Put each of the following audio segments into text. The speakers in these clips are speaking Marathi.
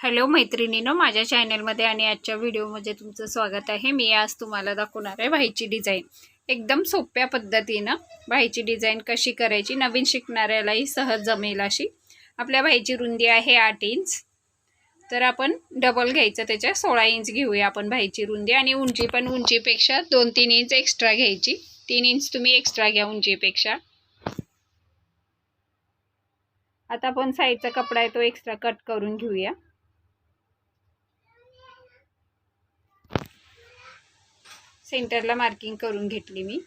हॅलो मैत्रिणीनं माझ्या चॅनलमध्ये आणि आजच्या व्हिडिओमध्ये तुमचं स्वागत आहे. मी आज तुम्हाला दाखवणार आहे भाईची डिझाईन. एकदम सोप्या पद्धतीनं भाईची डिझाईन कशी करायची नवीन शिकणाऱ्यालाही सहज जमेल अशी. आपल्या भाईची रुंदी आहे आठ इंच. तर आपण डबल घ्यायचं त्याच्या सोळा इंच घेऊया आपण भाईची रुंदी. आणि उंची पण उंचीपेक्षा दोन तीन इंच एक्स्ट्रा घ्यायची. तीन इंच तुम्ही एक्स्ट्रा घ्या उंचीपेक्षा. आता आपण साईडचा कपडा आहे तो एक्स्ट्रा कट करून घेऊया. सेंटरला मार्किंग करून घेतली मी.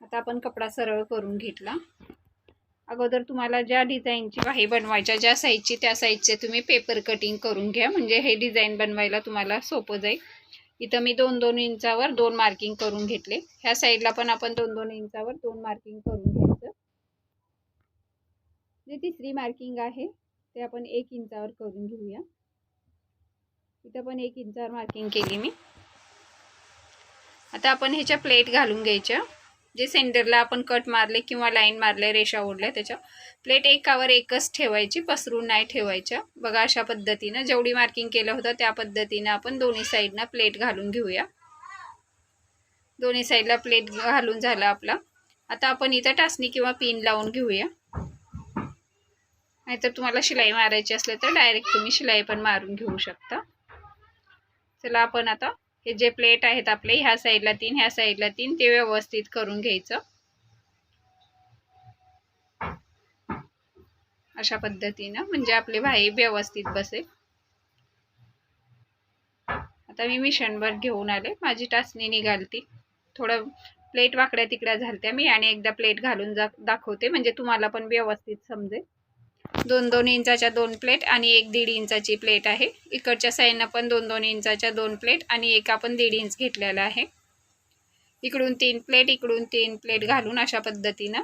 आता आपण कपडा सरळ करून घेतला. अगोदर तुम्हाला ज्या डिझाईनची वाही बनवायच्या ज्या साईजची त्या साईजचे तुम्ही पेपर कटिंग करून घ्या. म्हणजे हे डिझाईन बनवायला तुम्हाला सोपं जाईल. इथं मी दोन दोन इंचावर दोन मार्किंग करून घेतले. ह्या साईडला पण आपण दोन दोन इंचावर दोन मार्किंग करून घ्यायचं. जे तिसरी मार्किंग आहे ते आपण एक इंचावर करून घेऊया. इथं पण एक इंचावर मार्किंग केली मी. आता आपण ह्याच्या प्लेट घालून घ्यायच्या. जे सेंटरला आपण कट मारले किंवा लाईन मारले रेषा ओढल्या त्याच्या. प्लेट एकावर एकच ठेवायची पसरून नाही ठेवायच्या. बघा अशा पद्धतीनं जेवढी मार्किंग केलं होतं त्या पद्धतीनं आपण दोन्ही साईडनं प्लेट घालून घेऊया. दोन्ही साईडला प्लेट घालून झाला आपला. आता आपण इथं टाचणी किंवा पिन लावून घेऊया. नाहीतर तुम्हाला शिलाई मारायची असले तर डायरेक्ट तुम्ही शिलाई पण मारून घेऊ शकता. चला आपण आता हे जे प्लेट आहेत आपले ह्या साईडला तीन ह्या साईडला तीन ते व्यवस्थित करून घ्यायचं. अशा पद्धतीनं म्हणजे आपले भाई व्यवस्थित बसेल. आता मी मिशनभर घेऊन आले. माझी टाचणी निघालती. थोडं प्लेट वाकड्या तिकड्या झालत्या. मी आणि एकदा प्लेट घालून जा दाखवते. म्हणजे तुम्हाला पण व्यवस्थित समजेल. दोन दोन इंचाच्या दोन प्लेट आणि एक दीड इंचाची प्लेट आहे. इकडच्या साईडनं पण दोन दोन इंचाच्या दोन प्लेट आणि एक आपण दीड इंच घेतलेला आहे. इकडून तीन प्लेट इकडून तीन प्लेट घालून अशा पद्धतीनं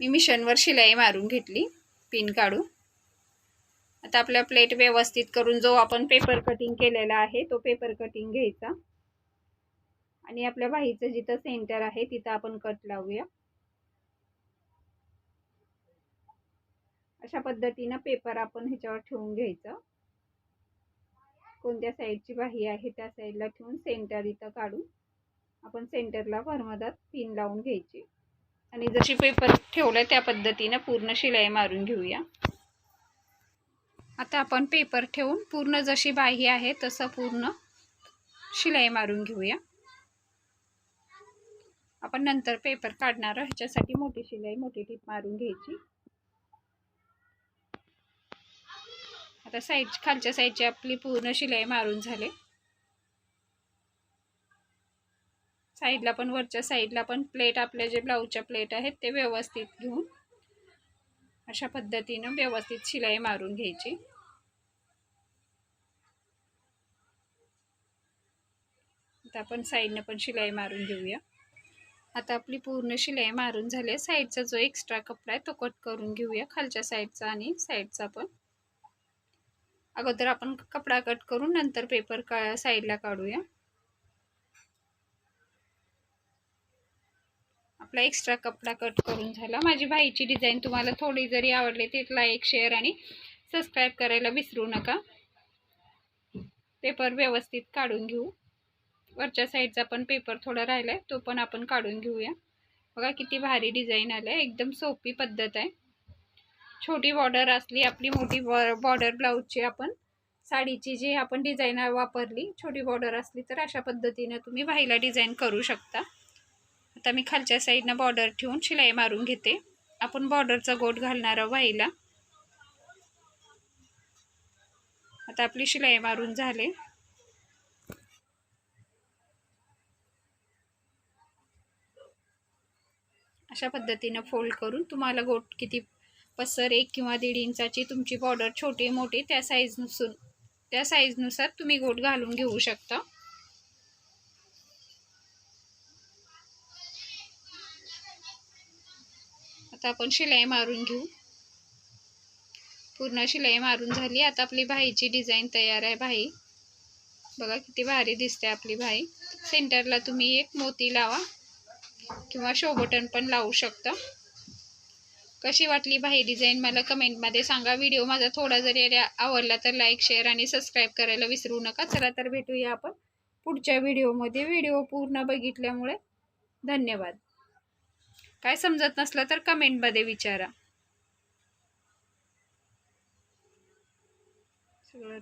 मी मिशनवर शिलाई मारून घेतली पिन काढून. आता आपल्या प्लेट व्यवस्थित करून जो आपण पेपर कटिंग केलेला आहे तो पेपर कटिंग घ्यायचा. आणि आपल्या बाईचं जिथं सेंटर आहे तिथं आपण कट लावूया. अशा पद्धतीनं पेपर आपण ह्याच्यावर ठेवून घ्यायचं. कोणत्या साईडची बाही आहे त्या साईडला ठेवून सेंटर इथं काढून आपण सेंटरला भरमधात पिन लावून घ्यायची. आणि जशी पेपर ठेवलं त्या पद्धतीनं पूर्ण शिलाई मारून घेऊया. आता आपण पेपर ठेवून पूर्ण जशी बाही आहे तसं पूर्ण शिलाई मारून घेऊया. आपण नंतर पेपर काढणार ह्याच्यासाठी मोठी शिलाई मोठी टीप मारून घ्यायची. आता साईड खालच्या साईडची आपली पूर्ण शिलाई मारून झाले. साईडला पण वरच्या साईडला पण प्लेट आपल्या जे ब्लाऊजच्या प्लेट आहेत ते व्यवस्थित घेऊन अशा पद्धतीनं व्यवस्थित शिलाई मारून घ्यायची. आता आपण साईडनं पण शिलाई मारून घेऊया. आता आपली पूर्ण शिलाई मारून झाली साईडचा जो एक्स्ट्रा कपडा आहे तो कट करून घेऊया. खालच्या साईडचा आणि साईडचा पण. अगोदर आपण कपडा कट करून नंतर पेपर का साईडला काढूया. आपला एक्स्ट्रा कपडा कट करून झाला. माझी भाईची डिझाईन तुम्हाला थोडी जरी आवडली तर लाईक शेअर आणि सबस्क्राईब करायला विसरू नका. पेपर व्यवस्थित काढून घेऊ. वरच्या साईडचा पण पेपर थोडा राहिला आहे तो पण आपण काढून घेऊया. बघा किती भारी डिझाईन आलं आहे एकदम सोपी पद्धत आहे. छोटी बॉर्डर असली आपली मोठी बॉर्डर ब्लाऊजची आपण साडीची जी आपण डिझाईन वापरली छोटी बॉर्डर असली तर अशा पद्धतीनं तुम्ही बाईला डिझाईन करू शकता. आता मी खालच्या साईडनं बॉर्डर ठेवून शिलाई मारून घेते. आपण बॉर्डरचा गोट घालणार आहोत आता आपली शिलाई मारून झाले. अशा पद्धतीनं फोल्ड करून तुम्हाला गोट किती पसर एक किंवा दीड इंचाची तुमची बॉर्डर छोटी मोठी त्या साईजनुसून त्या साईजनुसार तुम्ही गोट घालून घेऊ शकता. आता आपण शिलाई मारून घेऊ. पूर्ण शिलाई मारून झाली. आता आपली भाईची डिझाईन तयार आहे भाई. बघा किती भारी दिसते आपली भाई. सेंटरला तुम्ही एक मोती लावा किंवा शोबटन पण लावू शकता. कशी वाटली बाही डिझाईन? मला कमेंटमध्ये सांगा. व्हिडिओ माझा थोडा जरी आवडला तर लाईक शेअर आणि सबस्क्राईब करायला विसरू नका. चला तर भेटूया आपण पुढच्या व्हिडिओमध्ये. व्हिडिओ पूर्ण बघितल्यामुळे धन्यवाद. काय समजत नसलं तर कमेंटमध्ये विचारा. सगळं